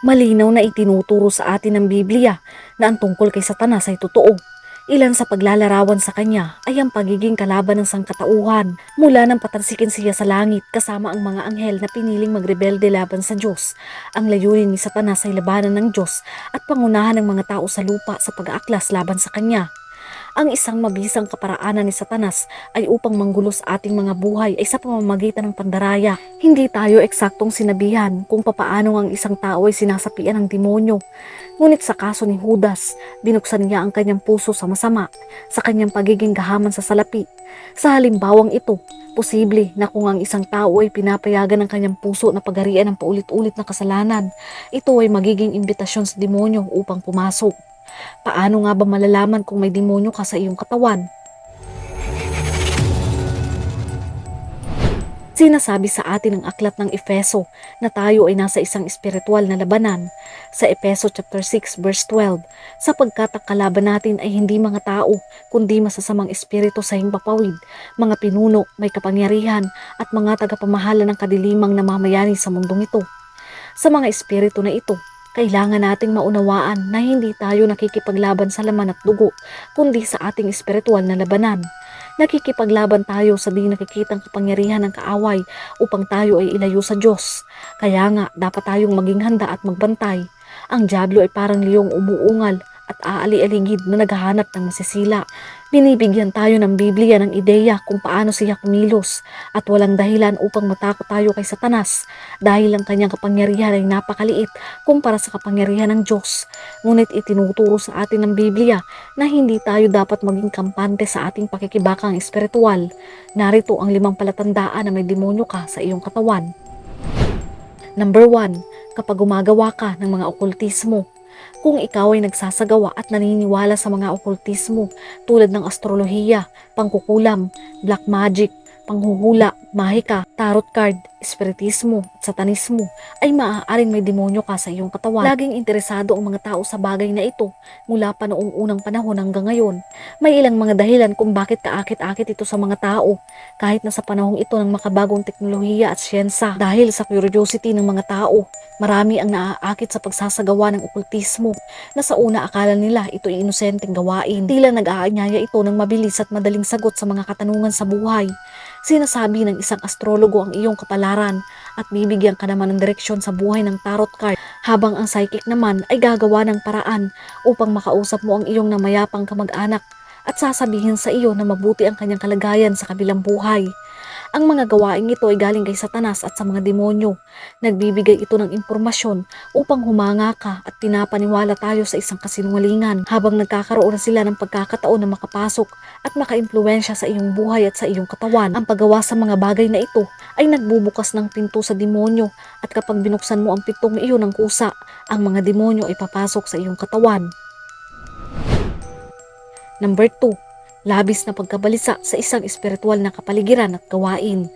Malinaw na itinuturo sa atin ng Biblia na ang tungkol kay Satanas ay totoo. Ilan sa paglalarawan sa kanya ay ang pagiging kalaban ng sangkatauhan mula nang patalsikin siya sa langit kasama ang mga anghel na piniling magrebelde laban sa Diyos. Ang layunin ni Satanas ay labanan ng Diyos at pangunahan ng mga tao sa lupa sa pag-aaklas laban sa kanya. Ang isang mabisang kaparaanan ni Satanas ay upang manggulo sa ating mga buhay ay sa pamamagitan ng pandaraya. Hindi tayo eksaktong sinabihan kung papaano ang isang tao ay sinasapian ng demonyo. Ngunit sa kaso ni Judas, binuksan niya ang kanyang puso sa masama, sa kanyang pagiging gahaman sa salapi. Sa halimbawang ito, posible na kung ang isang tao ay pinapayagan ng kanyang puso na pagarian ng paulit-ulit na kasalanan, ito ay magiging imbitasyon sa demonyo upang pumasok. Paano nga ba malalaman kung may demonyo ka sa iyong katawan? Sinasabi sa atin ng aklat ng Efeso na tayo ay nasa isang espiritual na labanan sa Efeso chapter 6 verse 12 sapagkat ang kalaban natin ay hindi mga tao kundi masasamang espiritu sa himpapawid, mga pinuno, may kapangyarihan at mga tagapamahala ng kadilimang namamayani sa mundong ito. Sa mga espiritu na ito, kailangan nating maunawaan na hindi tayo nakikipaglaban sa laman at dugo, kundi sa ating espiritual na labanan. Nakikipaglaban tayo sa di nakikitang kapangyarihan ng kaaway upang tayo ay ilayo sa Diyos. Kaya nga, dapat tayong maging handa at magbantay. Ang Diablo ay parang liyong umuungal at aali-aligid na naghahanap ng masisila. Binibigyan tayo ng Biblia ng ideya kung paano siya kumilos at walang dahilan upang matakot tayo kay Satanas dahil ang kanyang kapangyarihan ay napakaliit kumpara sa kapangyarihan ng Diyos. Ngunit itinuturo sa atin ng Biblia na hindi tayo dapat maging kampante sa ating pakikibakang espiritual. Narito ang limang palatandaan na may demonyo ka sa iyong katawan. Number 1. Kapag gumagawa ka ng mga okultismo, kung ikaw ay nagsasagawa at naniniwala sa mga okultismo tulad ng astrolohiya, pangkukulam, black magic, panghuhula, mahika, tarot card, espiritismo, at satanismo, ay maaaring may demonyo ka sa iyong katawan. Laging interesado ang mga tao sa bagay na ito mula pa noong unang panahon hanggang ngayon. May ilang mga dahilan kung bakit kaakit-akit ito sa mga tao kahit na sa panahong ito ng makabagong teknolohiya at siyensa dahil sa curiosity ng mga tao. Marami ang naaakit sa pagsasagawa ng okultismo na sa una akala nila ito ay inosenteng gawain. Tila nag-aanyaya ito ng mabilis at madaling sagot sa mga katanungan sa buhay. Sinasabi ng isang astrologo ang iyong kapalaran at bibigyan ka naman ng direksyon sa buhay ng tarot card habang ang psychic naman ay gagawa ng paraan upang makausap mo ang iyong namayapang kamag-anak at sasabihin sa iyo na mabuti ang kanyang kalagayan sa kabilang buhay. Ang mga gawaing ito ay galing kay Satanas at sa mga demonyo. Nagbibigay ito ng impormasyon upang humanga ka at pinapaniwala tayo sa isang kasinungalingan habang nagkakaroon na sila ng pagkakataon na makapasok at makaimpluwensya sa iyong buhay at sa iyong katawan. Ang paggawa sa mga bagay na ito ay nagbubukas ng pinto sa demonyo at kapag binuksan mo ang pitong iyon ng kusa, ang mga demonyo ay papasok sa iyong katawan. Number 2. Labis na pagkabalisa sa isang espiritual na kapaligiran at gawain.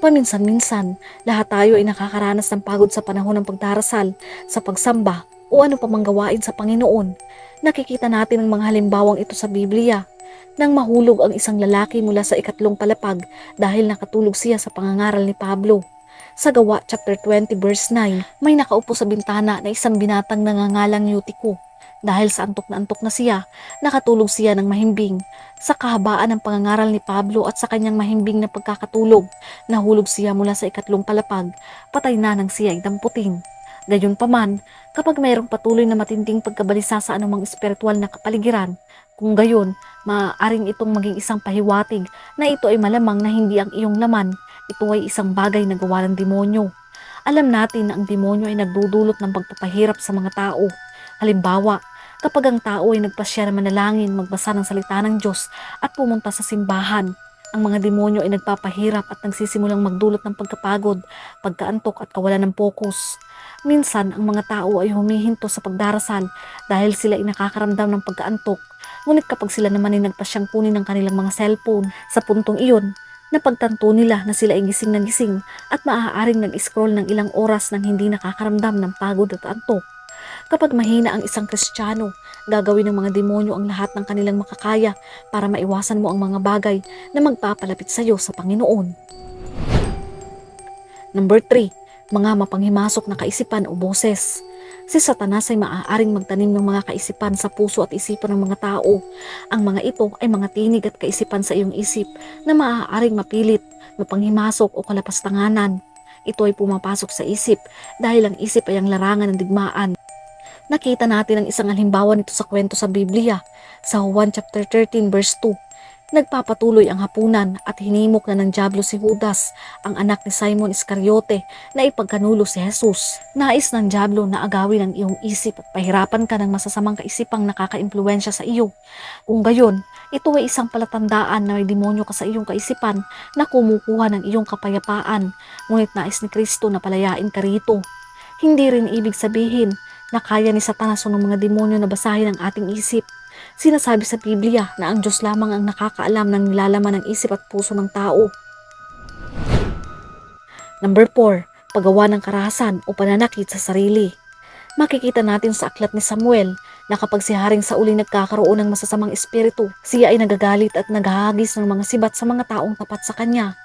Paminsan-minsan, lahat tayo ay nakakaranas ng pagod sa panahon ng pagdarasal, sa pagsamba, o ano pa gawain sa Panginoon. Nakikita natin ang mga halimbawang ito sa Biblia. Nang mahulog ang isang lalaki mula sa ikatlong palapag dahil nakatulog siya sa pangangaral ni Pablo. Sa gawa chapter 20 verse 9, may nakaupo sa bintana na isang binatang nangangalang Eutico. Dahil sa antok na antok na siya, nakatulog siya ng mahimbing. Sa kahabaan ng pangangaral ni Pablo at sa kanyang mahimbing na pagkakatulog, nahulog siya mula sa ikatlong palapag, patay na nang siya ay damputin. Gayunpaman, kapag mayroong patuloy na matinding pagkabalisa sa anumang espiritual na kapaligiran, kung gayon, maaaring itong maging isang pahiwatig na ito ay malamang na hindi ang iyong laman, ito ay isang bagay na gawa ng demonyo. Alam natin na ang demonyo ay nagdudulot ng pagpapahirap sa mga tao. Halimbawa, kapag ang tao ay nagpasya na manalangin, magbasa ng salita ng Diyos at pumunta sa simbahan, ang mga demonyo ay nagpapahirap at nagsisimulang magdulot ng pagkapagod, pagkaantok at kawalan ng pokus. Minsan, ang mga tao ay humihinto sa pagdarasal dahil sila ay nakakaramdam ng pagkaantok. Ngunit kapag sila naman ay nagpasyang kunin ng kanilang mga cellphone, sa puntong iyon, napagtanto nila na sila ay gising na gising at maaaring nag-scroll ng ilang oras nang hindi nakakaramdam ng pagod at antok. Kapag mahina ang isang kristyano, gagawin ng mga demonyo ang lahat ng kanilang makakaya para maiwasan mo ang mga bagay na magpapalapit sa iyo sa Panginoon. Number 3. Mga mapanghimasok na kaisipan o boses. Si Satanas ay maaaring magtanim ng mga kaisipan sa puso at isipan ng mga tao. Ang mga ito ay mga tinig at kaisipan sa iyong isip na maaaring mapilit, mapanghimasok o kalapastanganan. Ito ay pumapasok sa isip dahil ang isip ay ang larangan ng digmaan. Nakita natin ang isang halimbawa nito sa kwento sa Biblia sa Juan chapter 13 verse 2. Nagpapatuloy ang hapunan at hinimok na ng Diablo si Judas, ang anak ni Simon Iscariote, na ipagkanulo si Jesus. Nais ng Diablo na agawin ang iyong isip at pahirapan ka ng masasamang kaisipang nakakaimpluensya sa iyo. Kung gayon, ito ay isang palatandaan na may demonyo ka sa iyong kaisipan na kumukuha ng iyong kapayapaan, ngunit nais ni Kristo na palayain ka rito. Hindi rin ibig sabihin na kaya ni Satanas o ng mga demonyo na basahin ang ating isip. Sinasabi sa Biblia na ang Diyos lamang ang nakakaalam ng nilalaman ng isip at puso ng tao. Number 4. Paggawa ng karahasan o pananakit sa sarili. Makikita natin sa aklat ni Samuel na kapag si Haring Sauli nagkakaroon ng masasamang espiritu, siya ay nagagalit at naghahagis ng mga sibat sa mga taong tapat sa kanya.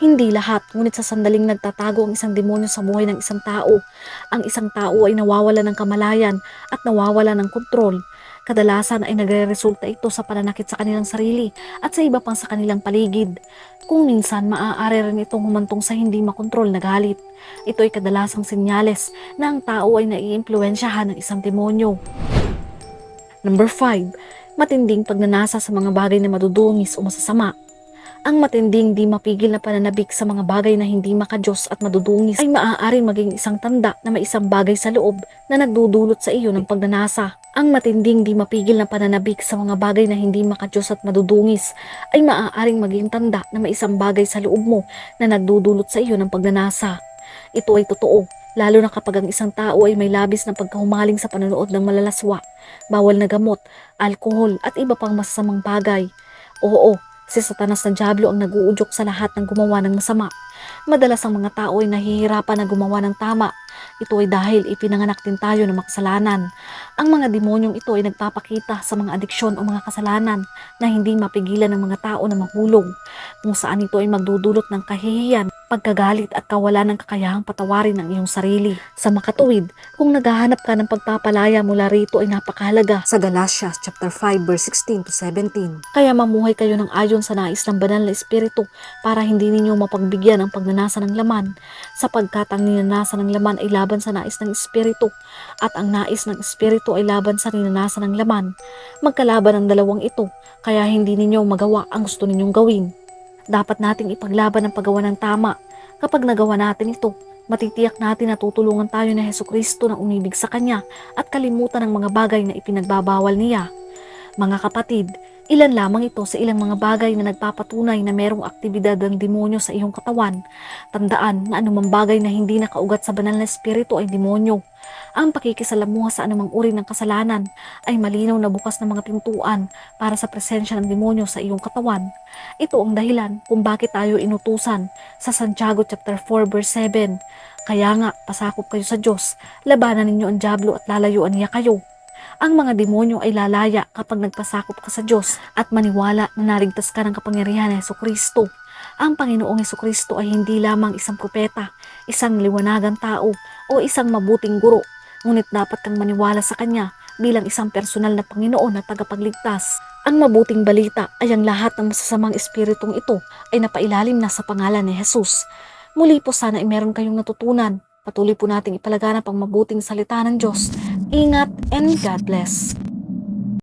Hindi lahat, ngunit sa sandaling nagtatago ang isang demonyo sa buhay ng isang tao. Ang isang tao ay nawawala ng kamalayan at nawawala ng kontrol. Kadalasan ay nagre-resulta ito sa pananakit sa kanilang sarili at sa iba pang sa kanilang paligid. Kung minsan, maaari rin itong humantong sa hindi makontrol na galit. Ito ay kadalasang senyales na ang tao ay naiimpluensyahan ng isang demonyo. Number 5. Matinding pagnanasa sa mga bagay na madudungis o masasama. Ang matinding di mapigil na pananabik sa mga bagay na hindi makajos at madudungis ay maaaring maging isang tanda na may isang bagay sa loob na nagdudulot sa iyo ng pagnanasa. Ang matinding di mapigil na pananabik sa mga bagay na hindi makajos at madudungis ay maaaring maging tanda na may isang bagay sa loob mo na nagdudulot sa iyo ng pagnanasa. Ito ay totoo, lalo na kapag ang isang tao ay may labis na pagkahumaling sa panonood ng malalaswa, bawal na gamot, alkohol at iba pang masasamang bagay. Oo, Si Satanas na Diablo ang naguudyok sa lahat ng gumawa ng masama. Madalas ang mga tao ay nahihirapan na gumawa ng tama. Ito ay dahil ipinanganak din tayo ng makasalanan. Ang mga demonyong ito ay nagpapakita sa mga adiksyon o mga kasalanan na hindi mapigilan ng mga tao na mahulog, kung saan ito ay magdudulot ng kahihiyan, pagkagalit at kawalan ng kakayahang patawarin ang iyong sarili. Sa makatuwid, kung naghahanap ka ng pagpapalaya mula rito ay napakahalaga sa Galatians chapter 5 verse 16 to 17. Kaya mamuhay kayo ng ayon sa nais ng banal na espiritu para hindi ninyo mapagbigyan ang pagnanasa ng laman sapagkat ang ninanasa ng laman ay laban sa nais ng espiritu at ang nais ng espiritu ay laban sa ninanasa ng laman. Magkalaban ang dalawang ito kaya hindi ninyo magawa ang gusto ninyong gawin. Dapat nating ipaglaban ang paggawa ng tama. Kapag nagawa natin ito, matitiyak natin na tutulungan tayo ni Heso Kristo na umibig sa Kanya at kalimutan ang mga bagay na ipinagbabawal niya. Mga kapatid, ilan lamang ito sa ilang mga bagay na nagpapatunay na merong aktibidad ng demonyo sa iyong katawan. Tandaan na anumang bagay na hindi nakaugat sa banal na espiritu ay demonyo. Ang pakikisalamuha sa anumang uri ng kasalanan ay malinaw na bukas na mga pintuan para sa presensya ng demonyo sa iyong katawan. Ito ang dahilan kung bakit tayo inutusan sa Santiago chapter 4 verse 7. Kaya nga, pasakop kayo sa Diyos, labanan ninyo ang Diablo at lalayuan niya kayo. Ang mga demonyo ay lalaya kapag nagpasakop ka sa Diyos at maniwala na narigtas ka ng kapangyarihan ni Yeso Kristo. Ang Panginoong Yeso Kristo ay hindi lamang isang propeta, isang liwanagang tao o isang mabuting guro, ngunit dapat kang maniwala sa Kanya bilang isang personal na Panginoon at tagapagligtas. Ang mabuting balita ay ang lahat ng masasamang espiritong ito ay napailalim na sa pangalan ni Jesus. Muli po sana ay meron kayong natutunan. Patuloy po nating ipalaganap ang mabuting salita ng Diyos. Ingat and God bless.